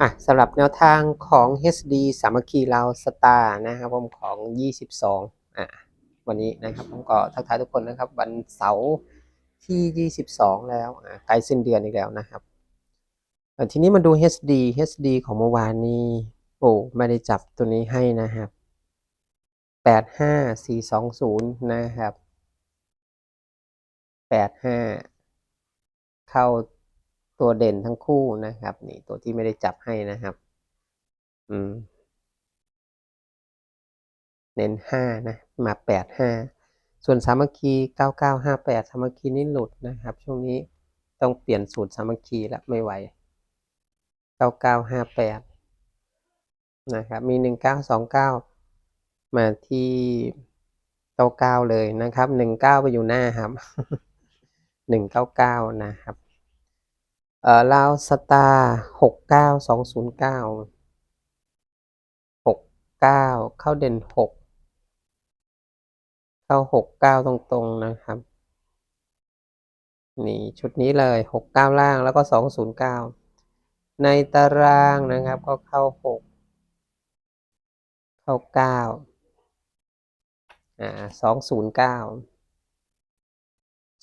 อะสำหรับแนวทางของ HD สามัคคีเราสตาร์นะครับผมของ 22 อะวันนี้นะครับผมก็ทักทายทุกคนนะครับวันเสาร์ที่ 22 แล้วอะใกล้สิ้นเดือนอีกแล้วนะครับทีนี้มาดู HD HD ของเมื่อวานนี้โอ้ไม่ได้จับตัวนี้ให้นะครับ 85420 นะครับ 85 เข้า ตัวเด่นทั้งคู่นะครับ นี่ตัวที่ไม่ได้จับให้นะครับ อืม เน้นห้านะ มาแปดห้าส่วนสามัคคีเก้าเก้าห้าแปดสามัคคีนี่หลุดนะครับ ช่วงนี้ต้องเปลี่ยนสูตรสามัคคีแล้วไม่ไหวเก้าเก้าห้าแปดนะครับ มีหนึ่งเก้าสองเก้ามาที่เก้าเก้าเลยนะครับหนึ่งเก้าไปอยู่หน้าครับหนึ่งเก้าเก้านะครับ เอ่อลาวสตาร์หกเก้าสองศูนย์เก้าหกเก้าเข้าเด่นหกเข้าหกเก้าตรงๆนะครับ นี่ชุดนี้เลยหกเก้าล่างแล้วก็สองศูนย์เก้าในตารางนะครับก็เข้าหกเข้าเก้าอ่าสองศูนย์เก้า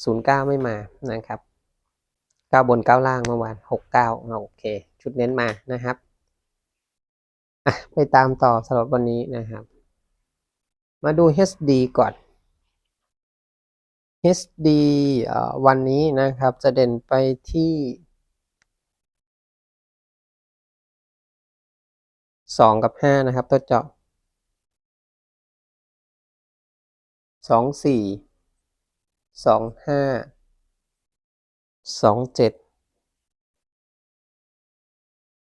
ศูนย์เก้าไม่มานะครับ เก้าบนเก้าล่างเมื่อวานหกเก้าโอเค ชุดเน้นมานะครับไปตามต่อสำหรับวันนี้นะครับ มาดู HD ก่อน HD วันนี้นะครับจะเด่นไปที่สองกับห้านะครับตัวเจาะสองสี่สองห้า สองเจ็ด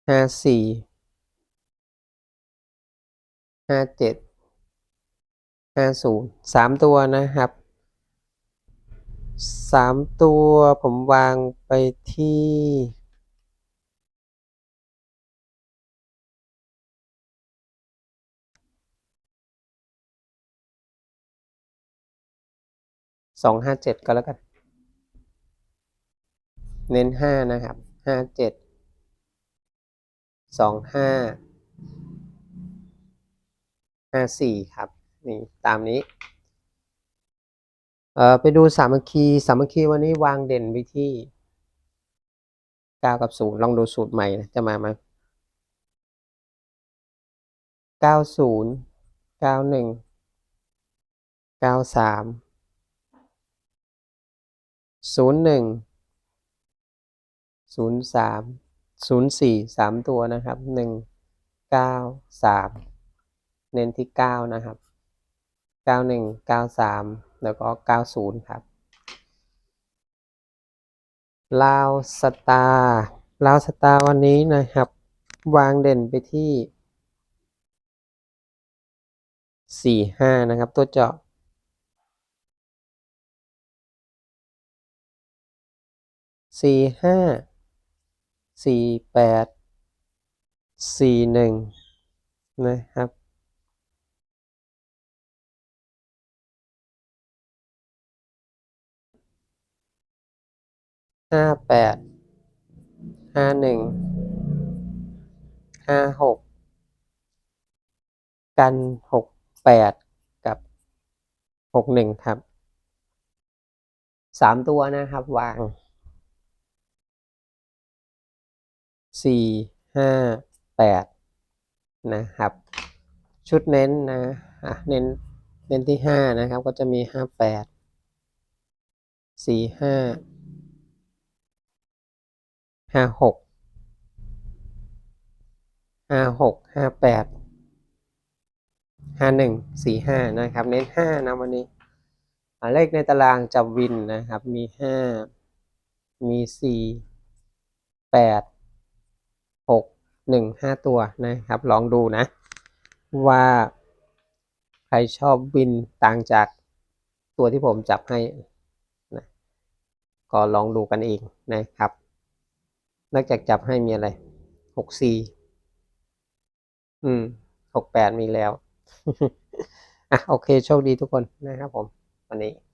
ห้าสี่ห้าเจ็ดห้าศูนย์สามตัวนะครับสามตัวผมวางไปที่สองห้าเจ็ดก็แล้วกัน เน้น 5 นะครับ 5 7 2 5 5 4 ครับ นี่ตามนี้ เอ่อ ไปดูสามัคคี สามัคคีวันนี้วางเด่นไปที่ 9 กับ 0 ลองดูสูตรใหม่นะจะมาไหม9 0 9 1 9 3 0 1 ศูนย์สามศูนย์สี่สามตัวนะครับหนึ่งเก้าสามเน้นที่เก้านะครับเก้าหนึ่งเก้าสามแล้วก็เก้าศูนย์ครับลาวสตาร์ลาวสตาร์วันนี้นะครับ วางเด่นไปที่สี่ห้านะครับ ตัวเจาะสี่ห้า สี่แปดสี่หนึ่งนะครับห้าแปดห้าหนึ่งห้าหกกันหกแปดกับหกหนึ่งครับสามตัวนะครับวาง สี่ห้าแปดนะครับ ชุดเน้นนะอะเน้นเน้นที่ห้านะครับ ก็จะมีห้าแปดสี่ห้าห้าหกห้าหกห้าแปดห้าหนึ่งสี่ห้านะครับ เน้นห้านะวันนี้เลขในตารางจับวินนะครับ มีห้ามีสี่แปด หกหนึ่งห้าตัวนะครับ ลองดูนะ ว่า ใครชอบวินต่างจากตัวที่ผมจับให้นะก็ลองดูกันเองนะครับ นอกจากจับให้มีอะไรหกสี่อืมหกแปดมีแล้วอะโอเค โชคดีทุกคนนะครับผม วันนี้